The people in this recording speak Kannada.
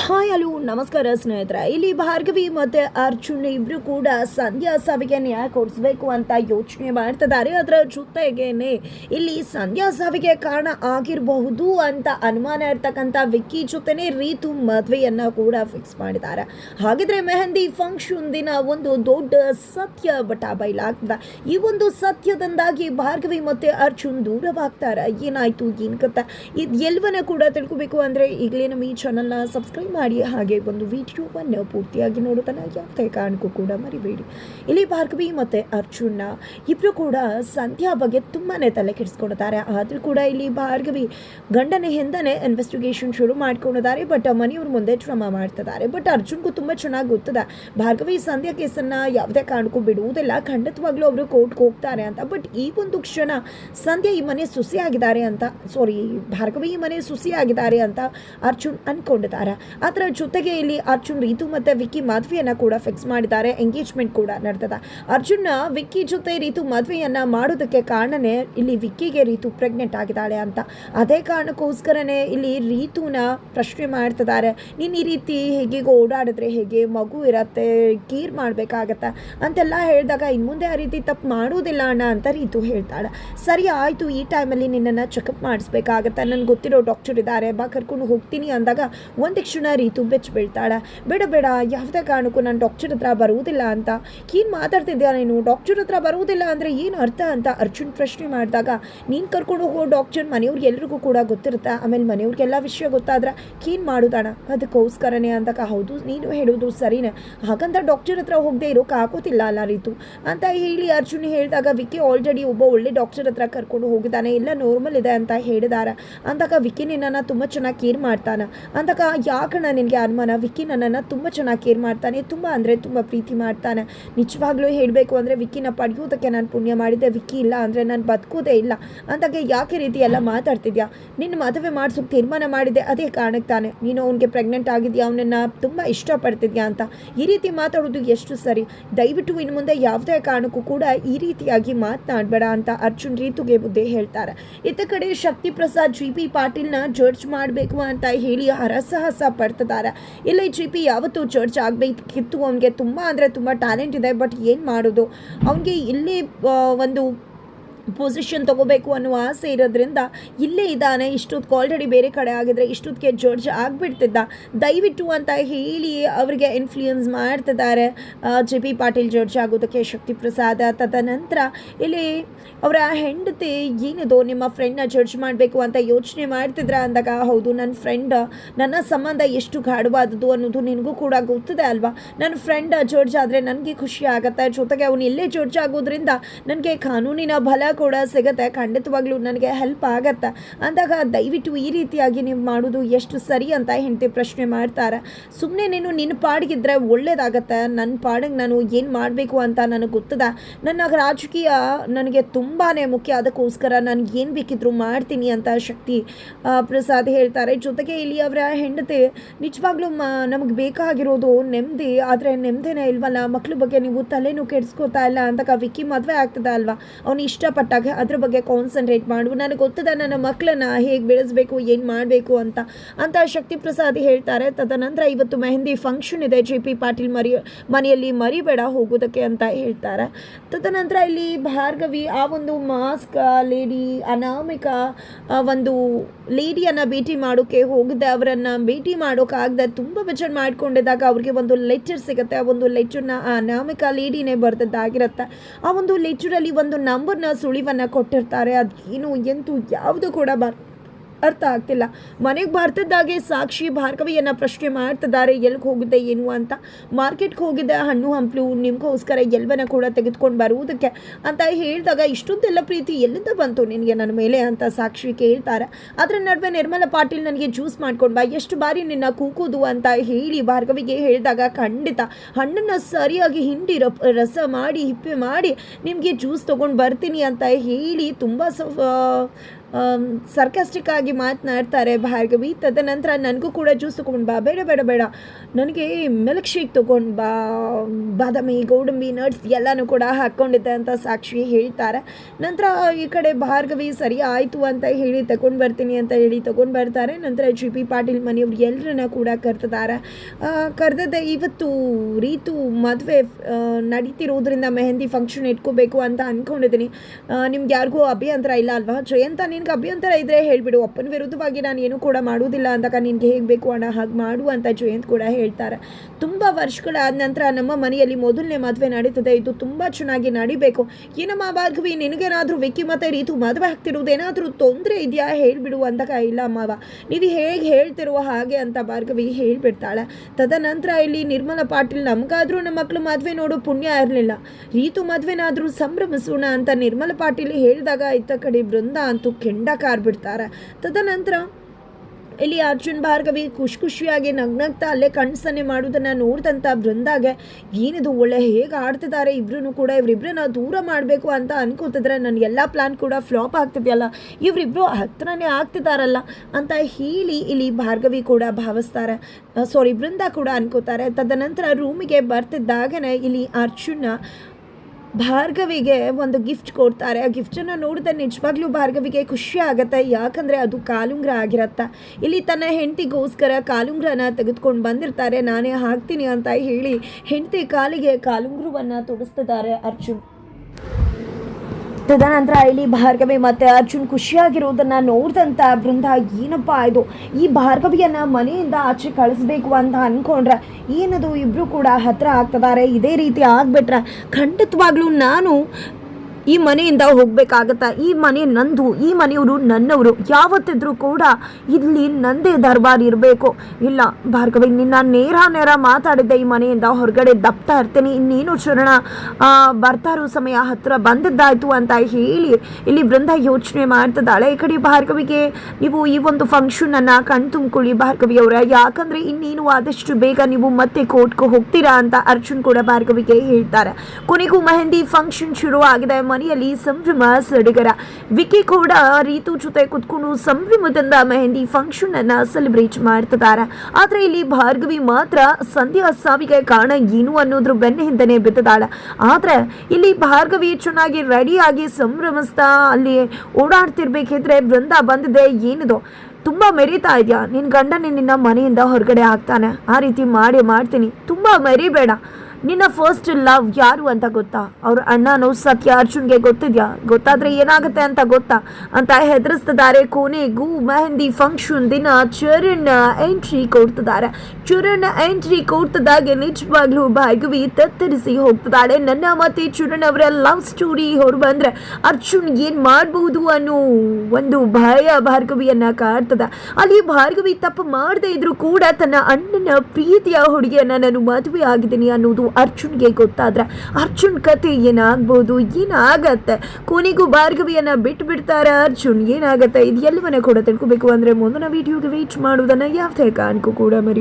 ಹಾಯ್, ಹಲೋ, ನಮಸ್ಕಾರ ಸ್ನೇಹಿತರೆ. ಇಲ್ಲಿ ಭಾರ್ಗವಿ ಮತ್ತು ಅರ್ಜುನ್ ಇಬ್ಬರು ಕೂಡ ಸಂಧ್ಯಾ ಸಾವಿಗೆ ನ್ಯಾಯ ಕೊಡಿಸ್ಬೇಕು ಅಂತ ಯೋಚನೆ ಮಾಡ್ತಿದ್ದಾರೆ. ಅದರ ಜೊತೆಗೇನೆ ಇಲ್ಲಿ ಸಂಧ್ಯಾ ಸಾವಿಗೆ ಕಾರಣ ಆಗಿರಬಹುದು ಅಂತ ಅನುಮಾನ ಇರ್ತಕ್ಕಂಥ ವಿಕ್ಕಿ ಜೊತೆನೇ ರೀತು ಮದುವೆಯನ್ನು ಕೂಡ ಫಿಕ್ಸ್ ಮಾಡಿದ್ದಾರೆ. ಹಾಗಿದ್ರೆ ಮೆಹಂದಿ ಫಂಕ್ಷನ್ ದಿನ ಒಂದು ದೊಡ್ಡ ಸತ್ಯ ಬಟ ಬಯಲಾಗ್ತದೆ. ಈ ಒಂದು ಸತ್ಯದಿಂದಾಗಿ ಭಾರ್ಗವಿ ಮತ್ತು ಅರ್ಜುನ್ ದೂರವಾಗ್ತಾರೆ. ಏನಾಯ್ತು, ಏನು ಕತ್ತ ಇದು ಕೂಡ ತಿಳ್ಕೊಬೇಕು ಅಂದರೆ ಈಗಲೇ ನಮ್ಮ ಈ ಚಾನಲ್ನ ಸಬ್ಸ್ಕ್ರೈಬ್ ಮಾಡಿ ಹಾಗೆ ಒಂದು ವಿಡಿಯೋವನ್ನು ಪೂರ್ತಿಯಾಗಿ ನೋಡೋದನ್ನ ಯಾವುದೇ ಕಾರಣಕ್ಕೂ ಕೂಡ ಮರಿಬೇಡಿ. ಇಲ್ಲಿ ಭಾರ್ಗವಿ ಮತ್ತು ಅರ್ಜುನ ಇಬ್ಬರು ಕೂಡ ಸಂಧ್ಯಾ ಬಗ್ಗೆ ತುಂಬಾ ತಲೆ ಕೆಡಿಸ್ಕೊಂಡಿದ್ದಾರೆ ಆದರೂ ಕೂಡ ಇಲ್ಲಿ ಭಾರ್ಗವಿ ಗಂಡನ ಹಿಂದನೆ ಇನ್ವೆಸ್ಟಿಗೇಷನ್ ಶುರು ಮಾಡ್ಕೊಂಡಿದ್ದಾರೆ. ಬಟ್ ಮನೆಯವ್ರ ಮುಂದೆ ಶ್ರಮ ಮಾಡ್ತಿದ್ದಾರೆ. ಬಟ್ ಅರ್ಜುನ್ಗೂ ತುಂಬ ಚೆನ್ನಾಗಿ ಗೊತ್ತದೆ. ಭಾರ್ಗವಿ ಸಂಧ್ಯಾ ಕೇಸನ್ನು ಯಾವುದೇ ಕಾರಣಕ್ಕೂ ಬಿಡುವುದಿಲ್ಲ. ಖಂಡಿತವಾಗ್ಲೂ ಅವರು ಕೋರ್ಟ್ಗೆ ಹೋಗ್ತಾರೆ ಅಂತ. ಬಟ್ ಈ ಒಂದು ಕ್ಷಣ ಸಂಧ್ಯಾ ಈ ಮನೆ ಸುಸಿಯಾಗಿದ್ದಾರೆ ಅಂತ ಸಾರಿ ಭಾರ್ಗವಿ ಈ ಮನೆ ಸುಸಿಯಾಗಿದ್ದಾರೆ ಅಂತ ಅರ್ಜುನ್ ಅನ್ಕೊಂಡಿದ್ದಾರೆ. ಅದರ ಜೊತೆಗೆ ಇಲ್ಲಿ ಅರ್ಜುನ್, ರೀತು ಮತ್ತು ವಿಕ್ಕಿ ಮದುವೆಯನ್ನು ಕೂಡ ಫಿಕ್ಸ್ ಮಾಡಿದ್ದಾರೆ. ಎಂಗೇಜ್ಮೆಂಟ್ ಕೂಡ ನಡೆದಿದೆ. ಅರ್ಜುನ್ನ, ವಿಕ್ಕಿ ಜೊತೆ ರೀತು ಮದುವೆಯನ್ನು ಮಾಡೋದಕ್ಕೆ ಕಾರಣನೇ ಇಲ್ಲಿ ವಿಕ್ಕಿಗೆ ರೀತು ಪ್ರೆಗ್ನೆಂಟ್ ಆಗಿದ್ದಾಳೆ ಅಂತ. ಅದೇ ಕಾರಣಕ್ಕೋಸ್ಕರನೇ ಇಲ್ಲಿ ರೀತುನ ಪ್ರಶ್ನೆ ಮಾಡ್ತಿದ್ದಾರೆ. ನೀನು ಈ ರೀತಿ ಹೇಗೆ ಓಡಾಡಿದ್ರೆ ಹೇಗೆ? ಮಗು ಇರತ್ತೆ ಕೀರ್ ಮಾಡಬೇಕಾಗತ್ತೆ ಅಂತೆಲ್ಲ ಹೇಳಿದಾಗ ಇನ್ನು ಮುಂದೆ ಆ ರೀತಿ ತಪ್ಪು ಮಾಡೋದಿಲ್ಲ ಅಣ್ಣ ಅಂತ ರೀತು ಹೇಳ್ತಾಳೆ. ಸರಿ ಆಯಿತು, ಈ ಟೈಮಲ್ಲಿ ನಿನ್ನನ್ನು ಚೆಕಪ್ ಮಾಡಿಸ್ಬೇಕಾಗತ್ತೆ. ನನಗೆ ಗೊತ್ತಿರೋ ಡಾಕ್ಟರ್ ಇದ್ದಾರೆ. ಬಾ ಕರ್ಕೊಂಡು ಹೋಗ್ತೀನಿ ಅಂದಾಗ ಒಂದು ಕ್ಷಣ ರೀತು ಬೆಚ್ಚ ಬೀಳ್ತಾಳೆ. ಬೇಡ ಬೇಡ, ಯಾವುದೇ ಕಾರಣಕ್ಕೂ ನಾನು ಡಾಕ್ಟರ್ ಹತ್ರ ಬರುವುದಿಲ್ಲ ಅಂತ. ಏನು ಮಾತಾಡ್ತಿದ್ಯಾ ನೀನು? ಡಾಕ್ಟರ್ ಹತ್ರ ಬರುವುದಿಲ್ಲ ಅಂದರೆ ಏನು ಅರ್ಥ ಅಂತ ಅರ್ಜುನ್ ಪ್ರಶ್ನೆ ಮಾಡಿದಾಗ, ನೀನು ಕರ್ಕೊಂಡು ಹೋಗೋ ಡಾಕ್ಟರ್ ಮನೆಯವ್ರಿಗೆ ಎಲ್ರಿಗೂ ಕೂಡ ಗೊತ್ತಿರುತ್ತೆ? ಆಮೇಲೆ ಮನೆಯವ್ರಿಗೆಲ್ಲ ವಿಷಯ ಗೊತ್ತಾದ್ರೆ ಏನು ಮಾಡೋದಾಣ ಅದಕ್ಕೋಸ್ಕರನೇ ಅಂತ ಹೌದು, ನೀನು ಹೇಳೋದು ಸರಿನೇ. ಹಾಗಂತ ಡಾಕ್ಟರ್ ಹತ್ರ ಹೋಗದೆ ಇರೋಕೆ ಆಗೋದಿಲ್ಲ ಅಲ್ಲ ರೀತು. ಅಂತ ಹೇಳಿ ಅರ್ಜುನ್ ಹೇಳಿದಾಗ ವಿಕಿ ಆಲ್ರೆಡಿ ಒಬ್ಬ ಒಳ್ಳೆ ಡಾಕ್ಟರ್ ಹತ್ರ ಕರ್ಕೊಂಡು ಹೋಗಿದ್ದಾನೆ. ಎಲ್ಲ ನಾರ್ಮಲ್ ಇದೆ ಅಂತ ಹೇಳಿದಾರೆ. ಅಂದಾಗ ವಿಕಿ ನಿನ್ನನ್ನು ತುಂಬ ಚೆನ್ನಾಗಿ ಕೇರ್ ಮಾಡ್ತಾನೆ. ಅಂದಾಗ ಯಾಕಣ್ಣ ನಿನಗೆ ಅನುಮಾನ, ವಿಕ್ಕಿ ನನ್ನನ್ನು ತುಂಬ ಚೆನ್ನಾಗಿ ಕೇರ್ ಮಾಡ್ತಾನೆ, ತುಂಬ ಅಂದರೆ ತುಂಬ ಪ್ರೀತಿ ಮಾಡ್ತಾನೆ. ನಿಜವಾಗ್ಲೂ ಹೇಳಬೇಕು ಅಂದರೆ ವಿಕ್ಕಿನ ಪಡೆಯೋದಕ್ಕೆ ನಾನು ಪುಣ್ಯ ಮಾಡಿದ್ದೆ, ವಿಕ್ಕಿ ಇಲ್ಲ ಅಂದರೆ ನಾನು ಬದುಕೋದೇ ಇಲ್ಲ ಅಂದಾಗ ಯಾಕೆ ರೀತಿ ಎಲ್ಲ ಮಾತಾಡ್ತಿದ್ಯಾ? ನಿನ್ನ ಮದುವೆ ಮಾಡಿಸೋಕೆ ತೀರ್ಮಾನ ಮಾಡಿದೆ ಅದೇ ಕಾರಣಕ್ಕೆ ತಾನೆ. ನೀನು ಅವನಿಗೆ ಪ್ರೆಗ್ನೆಂಟ್ ಆಗಿದ್ಯಾ, ಅವನನ್ನು ತುಂಬ ಇಷ್ಟಪಡ್ತಿದ್ಯಾ ಅಂತ. ಈ ರೀತಿ ಮಾತಾಡೋದು ಎಷ್ಟು ಸರಿ? ದಯವಿಟ್ಟು ಇನ್ನು ಮುಂದೆ ಯಾವುದೇ ಕಾರಣಕ್ಕೂ ಕೂಡ ಈ ರೀತಿಯಾಗಿ ಮಾತನಾಡಬೇಡ ಅಂತ ಅರ್ಜುನ್ ರೀತುಗೆ ಬುದ್ಧಿ ಹೇಳ್ತಾರೆ. ಇತ್ತ ಕಡೆ ಶಕ್ತಿ ಪ್ರಸಾದ್ ಜಿ ಪಿ ಪಾಟೀಲ್ನ ಜಡ್ಜ್ ಮಾಡಬೇಕು ಅಂತ ಹೇಳಿ ಹರಸಾಹಸ ಪಡ್ತಿದ್ದಾರೆ ಇಲ್ಲಿ ಜಿ ಪಿ ಯಾವತ್ತೂ ಚರ್ಚ್ ಆಗಬೇಕಿತ್ತು ಅವನಿಗೆ ತುಂಬ ಅಂದರೆ ತುಂಬ ಟ್ಯಾಲೆಂಟ್ ಇದೆ ಬಟ್ ಏನು ಮಾಡೋದು? ಅವನಿಗೆ ಇಲ್ಲಿ ಒಂದು ಪೊಸಿಷನ್ ತಗೋಬೇಕು ಅನ್ನುವ ಆಸೆ ಇರೋದ್ರಿಂದ ಇಲ್ಲೇ ಇದ್ದಾನೆ. ಇಷ್ಟೊತ್ತಿಗೆ ಆಲ್ರೆಡಿ ಬೇರೆ ಕಡೆ ಆಗಿದ್ರೆ ಇಷ್ಟೊತ್ತಿಗೆ ಜಡ್ಜ್ ಆಗಿಬಿಡ್ತಿದ್ದ. ದಯವಿಟ್ಟು ಅಂತ ಹೇಳಿ ಅವರಿಗೆ ಇನ್ಫ್ಲೂಯೆನ್ಸ್ ಮಾಡ್ತಿದ್ದಾರೆ. ಜೆ ಪಿ ಪಾಟೀಲ್ ಜಡ್ಜ್ ಆಗೋದಕ್ಕೆ ಶಕ್ತಿ ಪ್ರಸಾದ ತದನಂತರ ಇಲ್ಲಿ ಅವರ ಹೆಂಡತಿ ಏನಿದು ನಿಮ್ಮ ಫ್ರೆಂಡ್ನ ಜಡ್ಜ್ ಮಾಡಬೇಕು ಅಂತ ಯೋಚನೆ ಮಾಡ್ತಿದ್ರ ಅಂದಾಗ, ಹೌದು ನನ್ನ ಫ್ರೆಂಡ್ ನನ್ನ ಸಂಬಂಧ ಎಷ್ಟು ಗಾಢವಾದದ್ದು ಅನ್ನೋದು ನಿನಗೂ ಕೂಡ ಗೊತ್ತಿದೆ ಅಲ್ವಾ? ನನ್ನ ಫ್ರೆಂಡ್ ಜಡ್ಜ್ ಆದರೆ ನನಗೆ ಖುಷಿ ಆಗುತ್ತೆ. ಜೊತೆಗೆ ಅವನು ಇಲ್ಲೇ ಜಡ್ಜ್ ಆಗೋದ್ರಿಂದ ನನಗೆ ಕಾನೂನಿನ ಬಲ ಕೂಡ ಸಿಗುತ್ತೆ. ಖಂಡಿತವಾಗ್ಲೂ ನನಗೆ ಹೆಲ್ಪ್ ಆಗತ್ತೆ. ಅಂದಾಗ ದಯವಿಟ್ಟು ಈ ರೀತಿಯಾಗಿ ನೀವು ಮಾಡೋದು ಎಷ್ಟು ಸರಿ ಅಂತ ಹೆಂಡತಿ ಪ್ರಶ್ನೆ ಮಾಡ್ತಾರೆ. ಸುಮ್ಮನೆ ನೀನು ನಿನ್ನ ಪಾಡಿಗಿದ್ರೆ ಒಳ್ಳೇದಾಗತ್ತೆ. ನನ್ನ ಪಾಡಿಗೆ ನಾನು ಏನು ಮಾಡಬೇಕು ಅಂತ ನನಗೆ ಗೊತ್ತದ. ನನ್ನ ರಾಜಕೀಯ ನನಗೆ ತುಂಬಾ ಮುಖ್ಯ. ಅದಕ್ಕೋಸ್ಕರ ನಾನು ಏನು ಬೇಕಿದ್ರು ಮಾಡ್ತೀನಿ ಅಂತ ಶಕ್ತಿ ಪ್ರಸಾದ್ ಹೇಳ್ತಾರೆ. ಜೊತೆಗೆ ಇಲ್ಲಿ ಅವರ ಹೆಂಡತಿ, ನಿಜವಾಗ್ಲೂ ನಮಗೆ ಬೇಕಾಗಿರೋದು ನೆಮ್ಮದಿ. ಆದರೆ ನೆಮ್ಮದಿನೇ ಇಲ್ವಲ್ಲ? ಮಕ್ಳ ಬಗ್ಗೆ ನೀವು ತಲೆನೂ ಕೆಡಿಸ್ಕೋತಾ ಇಲ್ಲ ಅಂದಾಗ ವಿಕ್ಕಿ ಮದುವೆ ಆಗ್ತದೆ ಅಲ್ವಾ? ಅವನು ಇಷ್ಟಪಟ್ಟಾಗ ಅದ್ರ ಬಗ್ಗೆ ಕಾನ್ಸಂಟ್ರೇಟ್ ಮಾಡು. ನನಗೆ ಗೊತ್ತದ ನನ್ನ ಮಕ್ಕಳನ್ನ ಹೇಗೆ ಬೆಳೆಸಬೇಕು, ಏನು ಮಾಡಬೇಕು ಅಂತ. ಅಂತ ಶಕ್ತಿ ಪ್ರಸಾದ್ ಹೇಳ್ತಾರೆ. ತದನಂತರ ಇವತ್ತು ಮೆಹಂದಿ ಫಂಕ್ಷನ್ ಇದೆ. ಜೆ ಪಿ ಪಾಟೀಲ್ ಮರಿ, ಮನೆಯಲ್ಲಿ ಮರಿಬೇಡ ಹೋಗೋದಕ್ಕೆ ಅಂತ ಹೇಳ್ತಾರೆ. ತದನಂತರ ಇಲ್ಲಿ ಭಾರ್ಗವಿ, ಆ ಒಂದು ಮಾಸ್ಕ್ ಲೇಡಿ ಅನಾಮಿಕ ಒಂದು ಲೇಡಿಯನ್ನು ಭೇಟಿ ಮಾಡೋಕ್ಕೆ ಹೋಗದೆ. ಅವರನ್ನು ಭೇಟಿ ಮಾಡೋಕ್ಕಾಗದೆ ತುಂಬ ಬೇಜಾರು ಮಾಡಿಕೊಂಡಿದ್ದಾಗ ಅವ್ರಿಗೆ ಒಂದು ಲೆಟರ್ ಸಿಗುತ್ತೆ. ಆ ಒಂದು ಲೆಟರ್ನ ಆ ಅನಾಮಿಕ ಲೇಡಿನೇ ಬರೆದದ್ದಾಗಿರುತ್ತೆ. ಆ ಒಂದು ಲೆಟರಲ್ಲಿ ಒಂದು ನಂಬರ್ನ ಸುಳಿವನ್ನು ಕೊಟ್ಟಿರ್ತಾರೆ. ಅದೇನು ಎಂತೂ ಯಾವುದು ಕೂಡ ಬರ್ ಅರ್ಥ ಆಗ್ತಿಲ್ಲ. ಮನೆಗೆ ಬರ್ತಿದ್ದಾಗೆ ಸಾಕ್ಷಿ ಭಾರ್ಗವಿಯನ್ನು ಪ್ರಶ್ನೆ ಮಾಡ್ತಿದ್ದಾರೆ ಎಲ್ಲಿಗೆ ಹೋಗಿದೆ, ಏನು ಅಂತ. ಮಾರ್ಕೆಟ್ಗೆ ಹೋಗಿದ್ದೆ ಹಣ್ಣು, ಹಂಪ್ಲು ನಿಮಗೋಸ್ಕರ ಎಲ್ವನ್ನ ಕೂಡ ತೆಗೆದುಕೊಂಡು ಬರುವುದಕ್ಕೆ ಅಂತ ಹೇಳಿದಾಗ ಇಷ್ಟೊಂದೆಲ್ಲ ಪ್ರೀತಿ ಎಲ್ಲಿಂದ ಬಂತು ನಿನಗೆ ನನ್ನ ಮೇಲೆ ಅಂತ ಸಾಕ್ಷಿ ಕೇಳ್ತಾರೆ. ಅದರ ನಡುವೆ ನಿರ್ಮಲ ಪಾಟೀಲ್ ನನಗೆ ಜ್ಯೂಸ್ ಮಾಡ್ಕೊಂಡು ಬಾ, ಎಷ್ಟು ಬಾರಿ ನಿನ್ನ ಕೂಕೋದು ಅಂತ ಹೇಳಿ ಭಾರ್ಗವಿಗೆ ಹೇಳಿದಾಗ ಖಂಡಿತ ಹಣ್ಣನ್ನು ಸರಿಯಾಗಿ ಹಿಂಡಿ ರಸ ಮಾಡಿ, ಹಿಪ್ಪೆ ಮಾಡಿ ನಿಮಗೆ ಜ್ಯೂಸ್ ತೊಗೊಂಡು ಬರ್ತೀನಿ ಅಂತ ಹೇಳಿ ತುಂಬ ಸ ಸರ್ಕಾಸ್ಟಿಕ್ ಆಗಿ ಮಾತನಾಡ್ತಾರೆ ಭಾರ್ಗವಿ. ತದನಂತರ ನನಗೂ ಕೂಡ ಜ್ಯೂಸ್ ತೊಗೊಂಡು ಬಾ. ಬೇಡ ಬೇಡ ಬೇಡ. ನನಗೆ ಮಿಲ್ಕ್ ಶೇಕ್ ತೊಗೊಂಡು ಬಾ. ಬಾದಾಮಿ, ಗೋಡಂಬಿ ನಟ್ಸ್ ಎಲ್ಲನೂ ಕೂಡ ಹಾಕ್ಕೊಂಡಿದ್ದೆ ಅಂತ ಸಾಕ್ಷಿ ಹೇಳ್ತಾರೆ. ನಂತರ ಈ ಕಡೆ ಭಾರ್ಗವಿ ಸರಿ ಆಯಿತು ಅಂತ ಹೇಳಿ ತಗೊಂಡು ಬರ್ತೀನಿ ಅಂತ ಹೇಳಿ ತೊಗೊಂಡು ಬರ್ತಾರೆ. ನಂತರ ಜಿ ಪಿ ಪಾಟೀಲ್ ಮನೆಯವ್ರು ಎಲ್ಲರನ್ನ ಕೂಡ ಕರೆದಿದ್ದಾರೆ. ಕರೆದದ್ದೆ ಇವತ್ತು ರೀತು ಮದುವೆ ನಡೀತಿರೋದ್ರಿಂದ ಮೆಹಂದಿ ಫಂಕ್ಷನ್ ಇಟ್ಕೋಬೇಕು ಅಂತ ಅಂದ್ಕೊಂಡಿದ್ದೀನಿ ನಿಮ್ಗೆ ಯಾರಿಗೂ ಅಭ್ಯಂತರ ಇಲ್ಲ ಅಲ್ವಾ? ಜಯಂತ ನಿನ್ಗೆ ಅಭ್ಯಂತರ ಇದ್ದರೆ ಹೇಳಿಬಿಡು, ಅಪ್ಪನ ವಿರುದ್ಧವಾಗಿ ನಾನು ಏನೂ ಕೂಡ ಮಾಡುವುದಿಲ್ಲ ಅಂದಾಗ ನಿನಗೆ ಹೇಗೆ ಬೇಕು ಅಣ್ಣ, ಹಾಗೆ ಮಾಡು ಅಂತ ಜಯಂತ್ ಕೂಡ ಹೇಳ್ತಾರೆ. ತುಂಬ ವರ್ಷಗಳಾದ ನಂತರ ನಮ್ಮ ಮನೆಯಲ್ಲಿ ಮೊದಲನೇ ಮದುವೆ ನಡೀತದೆ, ಇದು ತುಂಬ ಚೆನ್ನಾಗಿ ನಡಿಬೇಕು. ಏನಮ್ಮ ಭಾರ್ಗವಿ, ನಿನಗೇನಾದರೂ ವಿಕ್ಕಿ ಮತ್ತು ರೀತು ಮದುವೆ ಆಗ್ತಿರೋದೇನಾದರೂ ತೊಂದರೆ ಇದೆಯಾ? ಹೇಳಿಬಿಡು ಅಂದಾಗ ಇಲ್ಲ ಅಮ್ಮವ ನೀವು ಹೇಗೆ ಹೇಳ್ತಿರುವ ಹಾಗೆ ಅಂತ ಭಾರ್ಗವಿ ಹೇಳಿಬಿಡ್ತಾಳೆ. ತದನಂತರ ಇಲ್ಲಿ ನಿರ್ಮಲ ಪಾಟೀಲ್, ನಮಗಾದರೂ ನಮ್ಮ ಮಕ್ಕಳು ಮದುವೆ ನೋಡು ಪುಣ್ಯ ಇರಲಿಲ್ಲ. ರೀತು ಮದುವೆನಾದರೂ ಸಂಭ್ರಮಿಸೋಣ ಅಂತ ನಿರ್ಮಲ ಪಾಟೀಲ್ ಹೇಳಿದಾಗ, ಇತ್ತ ಕಡೆ ಬೃಂದ ಅಂತೂ ಕೆಂಡ ಕಾರ್ಬಿಡ್ತಾರೆ ತದನಂತರ ಇಲ್ಲಿ ಅರ್ಜುನ್ ಭಾರ್ಗವಿ ಖುಷಿ ಖುಷಿಯಾಗಿ ನಗ್ನಗ್ತಾ ಅಲ್ಲೇ ಕಣ್ಸನ್ನೆ ಮಾಡೋದನ್ನು ನೋಡಿದಂಥ ಬೃಂದಾಗೆ, ಏನಿದು ಒಳ್ಳೆ ಹೇಗೆ ಆಡ್ತಿದ್ದಾರೆ ಇಬ್ಬರೂ ಕೂಡ ಇವರಿಬ್ಬರನ್ನ ದೂರ ಮಾಡಬೇಕು ಅಂತ ಅನ್ಕೋತಿದ್ರೆ ನನ್ನ ಎಲ್ಲ ಪ್ಲ್ಯಾನ್ ಕೂಡ ಫ್ಲಾಪ್ ಆಗ್ತಿದೆಯಲ್ಲ ಇವರಿಬ್ಬರು ಹತ್ರನೇ ಆಗ್ತಿದ್ದಾರಲ್ಲ ಅಂತ ಹೇಳಿ ಇಲ್ಲಿ ಭಾರ್ಗವಿ ಕೂಡ ಭಾವಿಸ್ತಾರೆ. ಸಾರಿ ಬೃಂದ ಕೂಡ ಅನ್ಕೋತಾರೆ. ತದನಂತರ ರೂಮಿಗೆ ಬರ್ತಿದ್ದಾಗನೇ ಇಲ್ಲಿ ಅರ್ಜುನ ಭಾರ್ಗವಿಗೆ ಒಂದು ಗಿಫ್ಟ್ ಕೊಡ್ತಾರೆ. ಆ ಗಿಫ್ಟನ್ನು ನೋಡಿದ್ರೆ ನಿಜವಾಗ್ಲೂ ಭಾರ್ಗವಿಗೆ ಖುಷಿ ಆಗುತ್ತೆ. ಯಾಕಂದರೆ ಅದು ಕಾಲುಂಗ್ರ ಆಗಿರತ್ತ. ಇಲ್ಲಿ ತನ್ನ ಹೆಂಡತಿಗೋಸ್ಕರ ಕಾಲುಂಗ್ರನ ತೆಗೆದುಕೊಂಡು ಬಂದಿರ್ತಾರೆ. ನಾನೇ ಹಾಕ್ತೀನಿ ಅಂತ ಹೇಳಿ ಹೆಂಡತಿ ಕಾಲಿಗೆ ಕಾಲುಂಗ್ರವನ್ನು ತೊಡಿಸ್ತಿದ್ದಾರೆ ಅರ್ಜುನ್. ತದನಂತರ ಇಲ್ಲಿ ಭಾರ್ಗವಿ ಮತ್ತೆ ಅರ್ಜುನ್ ಖುಷಿಯಾಗಿರೋದನ್ನ ನೋಡಿದಂಥ ಬೃಂದ, ಏನಪ್ಪ ಇದು? ಈ ಭಾರ್ಗವಿಯನ್ನ ಮನೆಯಿಂದ ಆಚೆ ಕಳಿಸ್ಬೇಕು ಅಂತ ಅನ್ಕೊಂಡ್ರೆ ಏನದು? ಇಬ್ರು ಕೂಡ ಹತ್ರ ಆಗ್ತದಾರೆ. ಇದೇ ರೀತಿ ಆಗ್ಬಿಟ್ರೆ ಖಂಡಿತವಾಗ್ಲೂ ನಾನು ಈ ಮನೆಯಿಂದ ಹೋಗ್ಬೇಕಾಗತ್ತ? ಈ ಮನೆ ನಂದು, ಈ ಮನೆಯವರು ನನ್ನವರು. ಯಾವತ್ತಿದ್ರು ಕೂಡ ಇಲ್ಲಿ ನಂದೇ ದರ್ಬಾರ್ ಇರಬೇಕು. ಇಲ್ಲ, ಭಾರ್ಗವಿ, ನಿನ್ನ ನೇರ ನೇರ ಮಾತಾಡಿದ್ದೆ ಈ ಮನೆಯಿಂದ ಹೊರಗಡೆ ದಪ್ತಾ ಇರ್ತೀನಿ. ಇನ್ನೇನು ಶರಣ? ಬರ್ತಾರೋ ಸಮಯ ಹತ್ರ ಬಂದಿದ್ದಾಯ್ತು ಅಂತ ಹೇಳಿ ಇಲ್ಲಿ ಬೃಂದ ಯೋಚನೆ ಮಾಡ್ತಿದ್ದಾಳೆ. ಈ ಕಡೆ ಭಾರ್ಗವಿಗೆ ನೀವು ಈ ಒಂದು ಫಂಕ್ಷನನ್ನು ಕಣ್ ತುಂಬಿಕೊಳ್ಳಿ ಭಾರ್ಗವಿ ಅವರ. ಯಾಕಂದ್ರೆ ಇನ್ನೇನು ಆದಷ್ಟು ಬೇಗ ನೀವು ಮತ್ತೆ ಕೋರ್ಟ್ಗೆ ಹೋಗ್ತೀರಾ ಅಂತ ಅರ್ಜುನ್ ಕೂಡ ಭಾರ್ಗವಿಗೆ ಹೇಳ್ತಾರೆ. ಕೊನೆಗೂ ಮೆಹಂದಿ ಫಂಕ್ಷನ್ ಶುರು ಆಗಿದೆ ಮನೆಯಲ್ಲಿ ಸಂಭ್ರಮ ಸಡಗರ. ವಿಕಿ ಕೂಡ ರೀತು ಜೊತೆ ಕುತ್ಕೊಂಡು ಸಂಭ್ರಮದಿಂದ ಮೆಹಂದಿ ಫಂಕ್ಷನ್ ಅನ್ನ ಸೆಲೆಬ್ರೇಟ್ ಮಾಡ್ತಿದ್ದಾರೆ. ಆದ್ರೆ ಇಲ್ಲಿ ಭಾರ್ಗವಿ ಮಾತ್ರ ಸಂಧ್ಯಾ ಸಾವಿಗೆ ಕಾರಣ ಏನು ಅನ್ನೋದ್ರ ಬೆನ್ನ ಹಿಂದೆ ಬಿದ್ದಿದ್ದಾಳೆ ಆದ್ರೆ ಇಲ್ಲಿ ಭಾರ್ಗವಿ ಚೆನ್ನಾಗಿ ರೆಡಿ ಆಗಿ ಸಂಭ್ರಮಿಸ್ತಾ ಅಲ್ಲಿ ಓಡಾಡ್ತಿರ್ಬೇಕಿದ್ರೆ ಬೃಂದ ಬಂದಿದೆ ಏನಿದು? ತುಂಬಾ ಮೆರೀತಾ ಇದೆಯಾ? ನಿನ್ನ ಗಂಡನೇ ನಿನ್ನ ಮನೆಯಿಂದ ಹೊರಗಡೆ ಆಗ್ತಾನೆ. ಆ ರೀತಿ ಮಾಡಿ ಮಾಡ್ತೀನಿ. ತುಂಬಾ ಮೆರಿಬೇಡ. ನಿನ್ನ ಫಸ್ಟ್ ಲವ್ ಯಾರು ಅಂತ ಗೊತ್ತಾ? ಅವ್ರ ಅಣ್ಣನೋ ಸತ್ಯ ಅರ್ಜುನ್ಗೆ ಗೊತ್ತಿದ್ಯಾ? ಗೊತ್ತಾದ್ರೆ ಏನಾಗುತ್ತೆ ಅಂತ ಗೊತ್ತಾ? ಅಂತ ಹೆದರಿಸ್ತಿದ್ದಾರೆ ಕೊನೆಗೂ ಮೆಹಂದಿ ಫಂಕ್ಷನ್ ದಿನ ಚರಣ್ ಎಂಟ್ರಿ ಕೊಡ್ತಿದ್ದಾರೆ. ಚರಣ್ ಎಂಟ್ರಿ ಕೊಡ್ತಿದ್ದಾಗೆ ನಿಜವಾಗ್ಲೂ ಭಾಗವಿ ತತ್ತರಿಸಿ ಹೋಗ್ತಿದ್ದಾಳೆ. ನನ್ನ ಮತ್ತೆ ಚರಣ್ ಅವರ ಲವ್ ಸ್ಟೋರಿ ಹೊರ ಬಂದ್ರೆ ಅರ್ಜುನ್ ಏನ್ ಮಾಡಬಹುದು ಅನ್ನೋ ಒಂದು ಭಯ ಭಾರ್ಗವಿಯನ್ನ ಕಾಡ್ತದ. ಅಲ್ಲಿ ಭಾರ್ಗವಿ ತಪ್ಪು ಮಾಡದೇ ಇದ್ರು ಕೂಡ ತನ್ನ ಅಣ್ಣನ ಪ್ರೀತಿಯ ಹುಡುಗಿಯನ್ನ ನಾನು ಮದುವೆ ಆಗಿದ್ದೀನಿ ಅನ್ನೋದು ಅರ್ಜುನ್ಗೆ ಗೊತ್ತಾದ್ರೆ, ಅರ್ಜುನ್ ಕತೆ ಏನಾಗ್ಬೋದು, ಏನಾಗತ್ತೆ? ಕೊನೆಗೂ ಭಾರ್ಗವಿಯನ್ನ ಬಿಟ್ಟು ಬಿಡ್ತಾರೆ ಅರ್ಜುನ್. ಏನಾಗತ್ತೆ? ಇದು ಎಲ್ಲವನ್ನ ಕೂಡ ತಿಳ್ಕೊಬೇಕು ಅಂದ್ರೆ ಮುಂದಿನ ವಿಡಿಯೋಗೆ ವೇಟ್ ಮಾಡುವುದನ್ನ ಯಾವುದೇ ಕಾರಣಕ್ಕೂ ಕೂಡ ಮರಿ